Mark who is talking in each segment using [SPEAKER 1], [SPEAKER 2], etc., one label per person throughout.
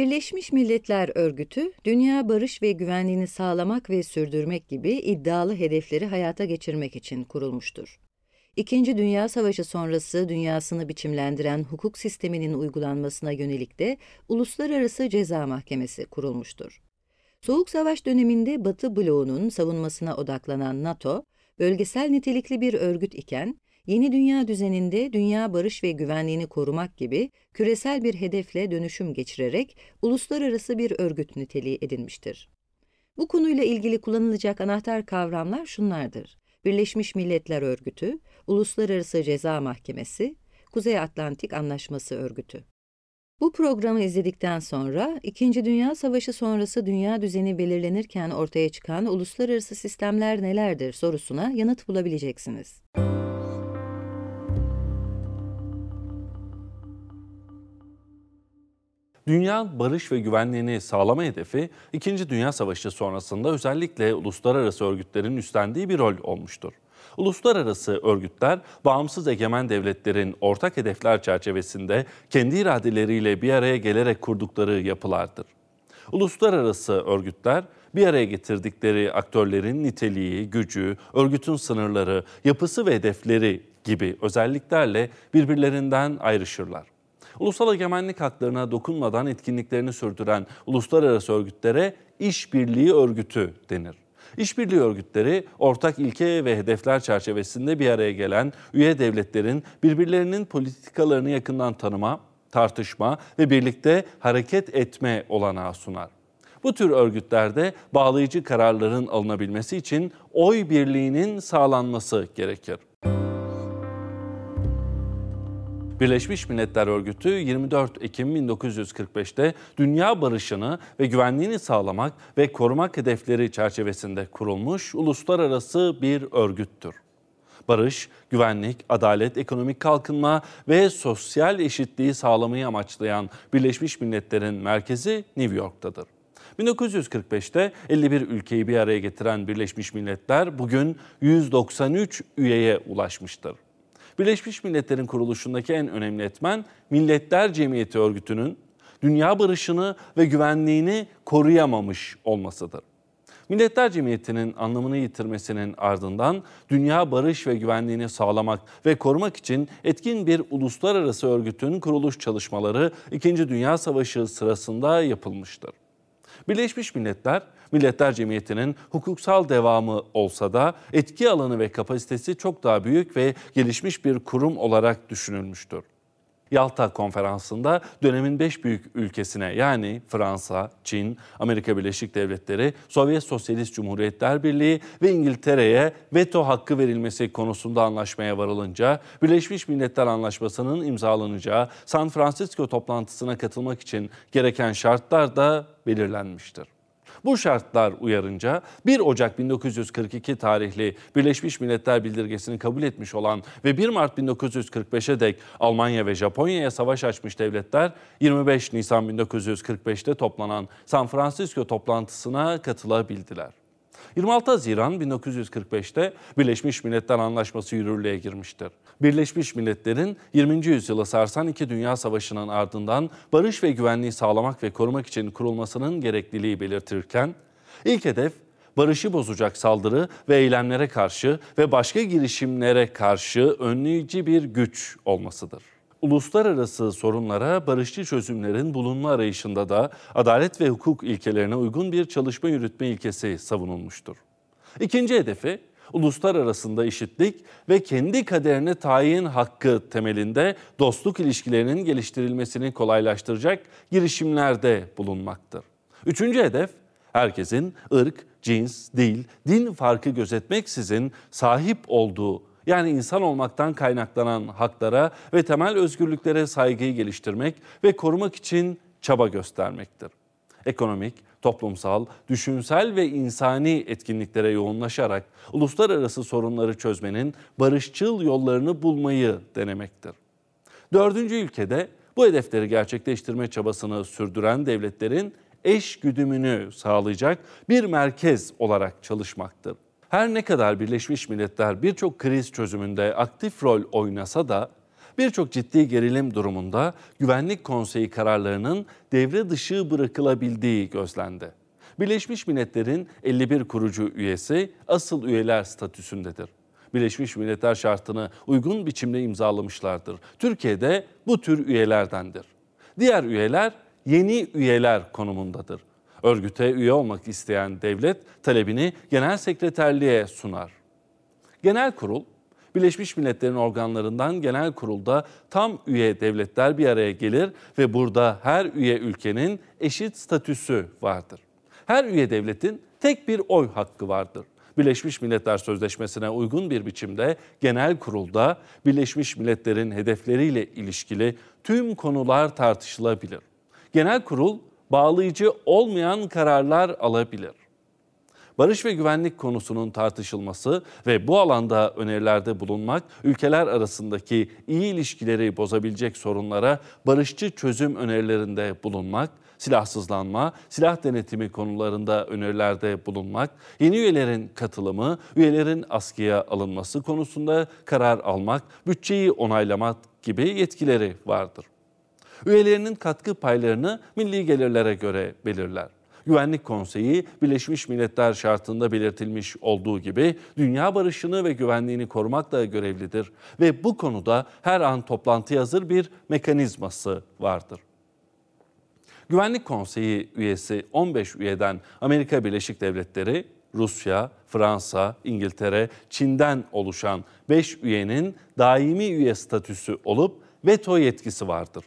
[SPEAKER 1] Birleşmiş Milletler Örgütü, dünya barış ve güvenliğini sağlamak ve sürdürmek gibi iddialı hedefleri hayata geçirmek için kurulmuştur. İkinci Dünya Savaşı sonrası dünyasını biçimlendiren hukuk sisteminin uygulanmasına yönelik de Uluslararası Ceza Mahkemesi kurulmuştur. Soğuk Savaş döneminde Batı bloğunun savunmasına odaklanan NATO, bölgesel nitelikli bir örgüt iken, yeni dünya düzeninde dünya barış ve güvenliğini korumak gibi küresel bir hedefle dönüşüm geçirerek uluslararası bir örgüt niteliği edinmiştir. Bu konuyla ilgili kullanılacak anahtar kavramlar şunlardır. Birleşmiş Milletler Örgütü, Uluslararası Ceza Mahkemesi, Kuzey Atlantik Anlaşması Örgütü. Bu programı izledikten sonra, İkinci Dünya Savaşı sonrası dünya düzeni belirlenirken ortaya çıkan uluslararası sistemler nelerdir sorusuna yanıt bulabileceksiniz.
[SPEAKER 2] Dünya barış ve güvenliğini sağlama hedefi, İkinci Dünya Savaşı sonrasında özellikle uluslararası örgütlerin üstlendiği bir rol olmuştur. Uluslararası örgütler, bağımsız egemen devletlerin ortak hedefler çerçevesinde kendi iradeleriyle bir araya gelerek kurdukları yapılardır. Uluslararası örgütler, bir araya getirdikleri aktörlerin niteliği, gücü, örgütün sınırları, yapısı ve hedefleri gibi özelliklerle birbirlerinden ayrışırlar. Ulusal egemenlik haklarına dokunmadan etkinliklerini sürdüren uluslararası örgütlere işbirliği örgütü denir. İşbirliği örgütleri ortak ilke ve hedefler çerçevesinde bir araya gelen üye devletlerin birbirlerinin politikalarını yakından tanıma, tartışma ve birlikte hareket etme olanağı sunar. Bu tür örgütlerde bağlayıcı kararların alınabilmesi için oy birliğinin sağlanması gerekir. Birleşmiş Milletler Örgütü 24 Ekim 1945'te dünya barışını ve güvenliğini sağlamak ve korumak hedefleri çerçevesinde kurulmuş uluslararası bir örgüttür. Barış, güvenlik, adalet, ekonomik kalkınma ve sosyal eşitliği sağlamayı amaçlayan Birleşmiş Milletler'in merkezi New York'tadır. 1945'te 51 ülkeyi bir araya getiren Birleşmiş Milletler bugün 193 üyeye ulaşmıştır. Birleşmiş Milletler'in kuruluşundaki en önemli etmen Milletler Cemiyeti örgütünün dünya barışını ve güvenliğini koruyamamış olmasıdır. Milletler Cemiyeti'nin anlamını yitirmesinin ardından dünya barış ve güvenliğini sağlamak ve korumak için etkin bir uluslararası örgütün kuruluş çalışmaları 2. Dünya Savaşı sırasında yapılmıştır. Birleşmiş Milletler Milletler Cemiyeti'nin hukuksal devamı olsa da etki alanı ve kapasitesi çok daha büyük ve gelişmiş bir kurum olarak düşünülmüştür. Yalta Konferansı'nda dönemin beş büyük ülkesine yani Fransa, Çin, Amerika Birleşik Devletleri, Sovyet Sosyalist Cumhuriyetler Birliği ve İngiltere'ye veto hakkı verilmesi konusunda anlaşmaya varılınca Birleşmiş Milletler Anlaşması'nın imzalanacağı San Francisco toplantısına katılmak için gereken şartlar da belirlenmiştir. Bu şartlar uyarınca 1 Ocak 1942 tarihli Birleşmiş Milletler Bildirgesini kabul etmiş olan ve 1 Mart 1945'e dek Almanya ve Japonya'ya savaş açmış devletler 25 Nisan 1945'te toplanan San Francisco toplantısına katılabildiler. 26 Haziran 1945'te Birleşmiş Milletler Anlaşması yürürlüğe girmiştir. Birleşmiş Milletler'in 20. yüzyıla sarsan iki dünya savaşının ardından barış ve güvenliği sağlamak ve korumak için kurulmasının gerekliliği belirtirken, ilk hedef barışı bozacak saldırı ve eylemlere karşı ve başka girişimlere karşı önleyici bir güç olmasıdır. Uluslararası sorunlara barışçı çözümlerin bulunma arayışında da adalet ve hukuk ilkelerine uygun bir çalışma yürütme ilkesi savunulmuştur. İkinci hedefi uluslar arasında eşitlik ve kendi kaderine tayin hakkı temelinde dostluk ilişkilerinin geliştirilmesini kolaylaştıracak girişimlerde bulunmaktır. Üçüncü hedef, herkesin ırk, cins, dil, din farkı gözetmeksizin sahip olduğu yani insan olmaktan kaynaklanan haklara ve temel özgürlüklere saygıyı geliştirmek ve korumak için çaba göstermektir. Ekonomik, toplumsal, düşünsel ve insani etkinliklere yoğunlaşarak uluslararası sorunları çözmenin barışçıl yollarını bulmayı denemektir. Dördüncü ülkede bu hedefleri gerçekleştirme çabasını sürdüren devletlerin eş güdümünü sağlayacak bir merkez olarak çalışmaktır. Her ne kadar Birleşmiş Milletler birçok kriz çözümünde aktif rol oynasa da Birçok ciddi gerilim durumunda Güvenlik Konseyi kararlarının devre dışı bırakılabildiği gözlendi. Birleşmiş Milletler'in 51 kurucu üyesi asıl üyeler statüsündedir. Birleşmiş Milletler şartını uygun biçimde imzalamışlardır. Türkiye'de bu tür üyelerdendir. Diğer üyeler yeni üyeler konumundadır. Örgüte üye olmak isteyen devlet talebini genel sekreterliğe sunar. Genel kurul Birleşmiş Milletler'in organlarından genel kurulda tam üye devletler bir araya gelir ve burada her üye ülkenin eşit statüsü vardır. Her üye devletin tek bir oy hakkı vardır. Birleşmiş Milletler Sözleşmesi'ne uygun bir biçimde genel kurulda Birleşmiş Milletler'in hedefleriyle ilişkili tüm konular tartışılabilir. Genel kurul bağlayıcı olmayan kararlar alabilir. Barış ve güvenlik konusunun tartışılması ve bu alanda önerilerde bulunmak, ülkeler arasındaki iyi ilişkileri bozabilecek sorunlara barışçı çözüm önerilerinde bulunmak, silahsızlanma, silah denetimi konularında önerilerde bulunmak, yeni üyelerin katılımı, üyelerin askıya alınması konusunda karar almak, bütçeyi onaylamak gibi yetkileri vardır. Üyelerinin katkı paylarını milli gelirlere göre belirler. Güvenlik Konseyi Birleşmiş Milletler şartında belirtilmiş olduğu gibi dünya barışını ve güvenliğini korumakla görevlidir ve bu konuda her an toplantı hazır bir mekanizması vardır. Güvenlik Konseyi üyesi 15 üyeden Amerika Birleşik Devletleri, Rusya, Fransa, İngiltere, Çin'den oluşan 5 üyenin daimi üye statüsü olup veto yetkisi vardır.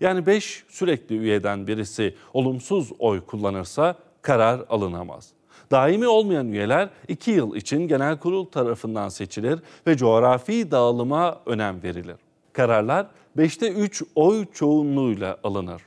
[SPEAKER 2] Yani 5 sürekli üyeden birisi olumsuz oy kullanırsa karar alınamaz. Daimi olmayan üyeler 2 yıl için genel kurul tarafından seçilir ve coğrafi dağılıma önem verilir. Kararlar 5'te 3 oy çoğunluğuyla alınır.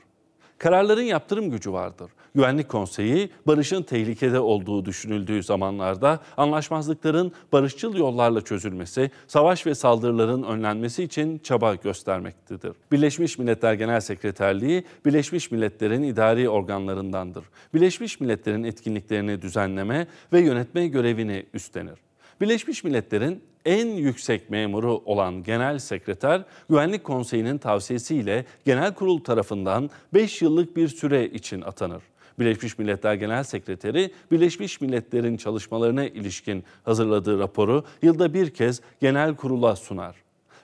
[SPEAKER 2] Kararların yaptırım gücü vardır. Güvenlik Konseyi barışın tehlikede olduğu düşünüldüğü zamanlarda anlaşmazlıkların barışçıl yollarla çözülmesi, savaş ve saldırıların önlenmesi için çaba göstermektedir. Birleşmiş Milletler Genel Sekreterliği Birleşmiş Milletler'in idari organlarındandır. Birleşmiş Milletler'in etkinliklerini düzenleme ve yönetme görevini üstlenir. Birleşmiş Milletler'in en yüksek memuru olan Genel Sekreter, Güvenlik Konseyi'nin tavsiyesiyle Genel Kurul tarafından 5 yıllık bir süre için atanır. Birleşmiş Milletler Genel Sekreteri, Birleşmiş Milletler'in çalışmalarına ilişkin hazırladığı raporu yılda bir kez genel kurula sunar.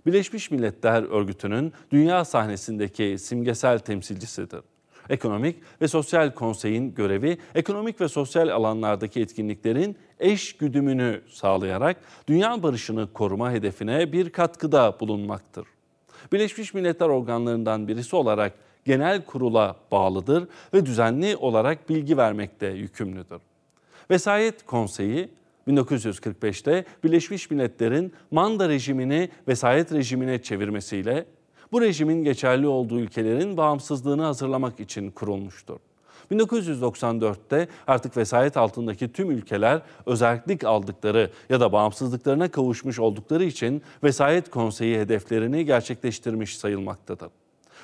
[SPEAKER 2] Birleşmiş Milletler Örgütü'nün dünya sahnesindeki simgesel temsilcisidir. Ekonomik ve Sosyal Konsey'in görevi ekonomik ve sosyal alanlardaki etkinliklerin eş güdümünü sağlayarak dünya barışını koruma hedefine bir katkıda bulunmaktır. Birleşmiş Milletler organlarından birisi olarak genel kurula bağlıdır ve düzenli olarak bilgi vermekte yükümlüdür. Vesayet Konseyi 1945'te Birleşmiş Milletler'in manda rejimini vesayet rejimine çevirmesiyle bu rejimin geçerli olduğu ülkelerin bağımsızlığını hazırlamak için kurulmuştur. 1994'te artık vesayet altındaki tüm ülkeler özellik aldıkları ya da bağımsızlıklarına kavuşmuş oldukları için Vesayet Konseyi hedeflerini gerçekleştirmiş sayılmaktadır.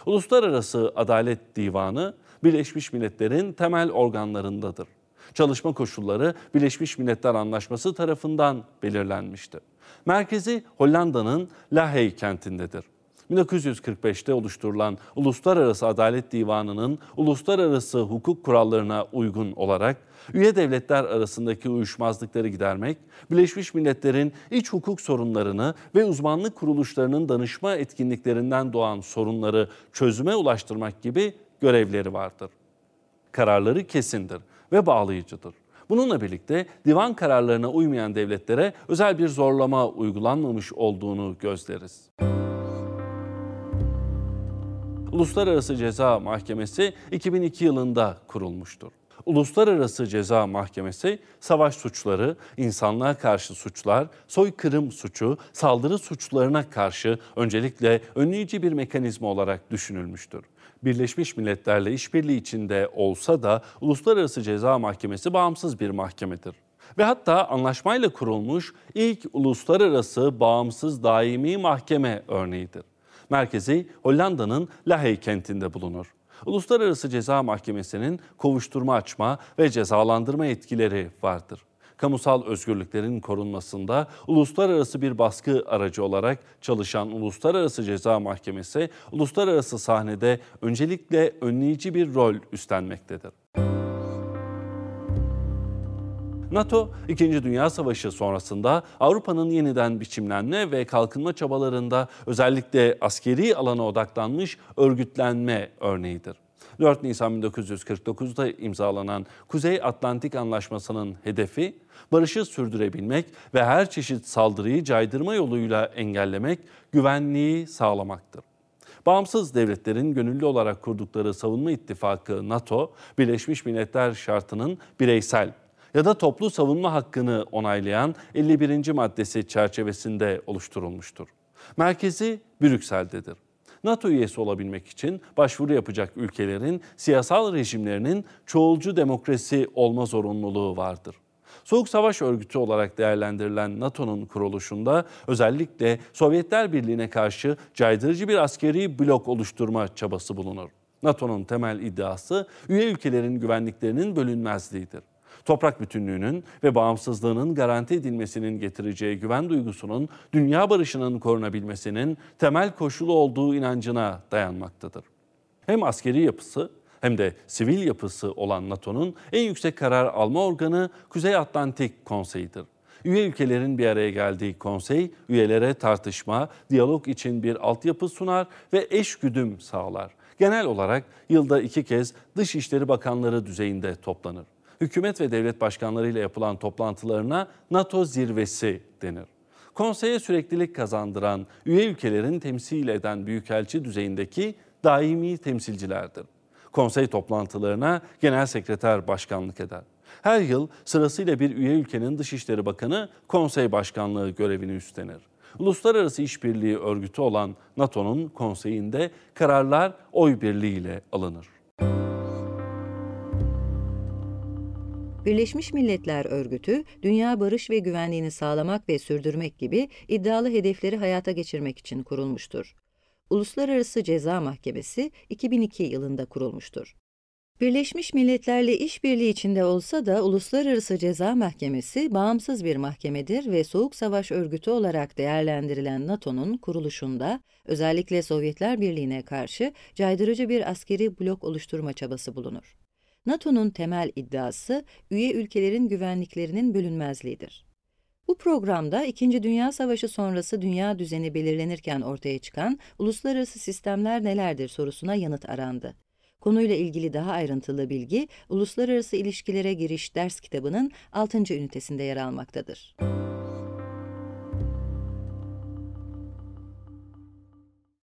[SPEAKER 2] Uluslararası Adalet Divanı Birleşmiş Milletler'in temel organlarındadır. Çalışma koşulları Birleşmiş Milletler Anlaşması tarafından belirlenmiştir. Merkezi Hollanda'nın Lahey kentindedir. 1945'te oluşturulan Uluslararası Adalet Divanı'nın uluslararası hukuk kurallarına uygun olarak üye devletler arasındaki uyuşmazlıkları gidermek, Birleşmiş Milletler'in iç hukuk sorunlarını ve uzmanlık kuruluşlarının danışma etkinliklerinden doğan sorunları çözüme ulaştırmak gibi görevleri vardır. Kararları kesindir ve bağlayıcıdır. Bununla birlikte divan kararlarına uymayan devletlere özel bir zorlama uygulanmamış olduğunu gözleriz. Uluslararası Ceza Mahkemesi 2002 yılında kurulmuştur. Uluslararası Ceza Mahkemesi savaş suçları, insanlığa karşı suçlar, soykırım suçu, saldırı suçlarına karşı öncelikle önleyici bir mekanizma olarak düşünülmüştür. Birleşmiş Milletler'le işbirliği içinde olsa da Uluslararası Ceza Mahkemesi bağımsız bir mahkemedir. Ve hatta anlaşmayla kurulmuş ilk uluslararası bağımsız daimi mahkeme örneğidir. Merkezi Hollanda'nın Lahey kentinde bulunur. Uluslararası Ceza Mahkemesi'nin kovuşturma açma ve cezalandırma etkileri vardır. kamusal özgürlüklerin korunmasında uluslararası bir baskı aracı olarak çalışan Uluslararası Ceza Mahkemesi, uluslararası sahnede öncelikle önleyici bir rol üstlenmektedir. NATO, İkinci Dünya Savaşı sonrasında Avrupa'nın yeniden biçimlenme ve kalkınma çabalarında özellikle askeri alana odaklanmış örgütlenme örneğidir. 4 Nisan 1949'da imzalanan Kuzey Atlantik Anlaşması'nın hedefi barışı sürdürebilmek ve her çeşit saldırıyı caydırma yoluyla engellemek, güvenliği sağlamaktır. Bağımsız devletlerin gönüllü olarak kurdukları savunma ittifakı NATO, Birleşmiş Milletler şartının bireysel ya da toplu savunma hakkını onaylayan 51. maddesi çerçevesinde oluşturulmuştur. Merkezi Brüksel'dedir. NATO üyesi olabilmek için başvuru yapacak ülkelerin siyasal rejimlerinin çoğulcu demokrasi olma zorunluluğu vardır. Soğuk Savaş Örgütü olarak değerlendirilen NATO'nun kuruluşunda özellikle Sovyetler Birliği'ne karşı caydırıcı bir askeri blok oluşturma çabası bulunur. NATO'nun temel iddiası üye ülkelerin güvenliklerinin bölünmezliğidir toprak bütünlüğünün ve bağımsızlığının garanti edilmesinin getireceği güven duygusunun dünya barışının korunabilmesinin temel koşulu olduğu inancına dayanmaktadır. Hem askeri yapısı hem de sivil yapısı olan NATO'nun en yüksek karar alma organı Kuzey Atlantik Konseyi'dir. Üye ülkelerin bir araya geldiği konsey, üyelere tartışma, diyalog için bir altyapı sunar ve eş güdüm sağlar. Genel olarak yılda iki kez Dışişleri Bakanları düzeyinde toplanır hükümet ve devlet başkanlarıyla yapılan toplantılarına NATO zirvesi denir. Konseye süreklilik kazandıran üye ülkelerin temsil eden büyükelçi düzeyindeki daimi temsilcilerdir. Konsey toplantılarına genel sekreter başkanlık eder. Her yıl sırasıyla bir üye ülkenin Dışişleri Bakanı konsey başkanlığı görevini üstlenir. Uluslararası İşbirliği Örgütü olan NATO'nun konseyinde kararlar oy birliğiyle alınır.
[SPEAKER 1] Birleşmiş Milletler Örgütü, dünya barış ve güvenliğini sağlamak ve sürdürmek gibi iddialı hedefleri hayata geçirmek için kurulmuştur. Uluslararası Ceza Mahkemesi 2002 yılında kurulmuştur. Birleşmiş Milletler'le işbirliği içinde olsa da Uluslararası Ceza Mahkemesi bağımsız bir mahkemedir ve Soğuk Savaş Örgütü olarak değerlendirilen NATO'nun kuruluşunda özellikle Sovyetler Birliği'ne karşı caydırıcı bir askeri blok oluşturma çabası bulunur. NATO'nun temel iddiası üye ülkelerin güvenliklerinin bölünmezliğidir. Bu programda İkinci Dünya Savaşı sonrası dünya düzeni belirlenirken ortaya çıkan uluslararası sistemler nelerdir sorusuna yanıt arandı. Konuyla ilgili daha ayrıntılı bilgi Uluslararası İlişkilere Giriş ders kitabının 6. ünitesinde yer almaktadır.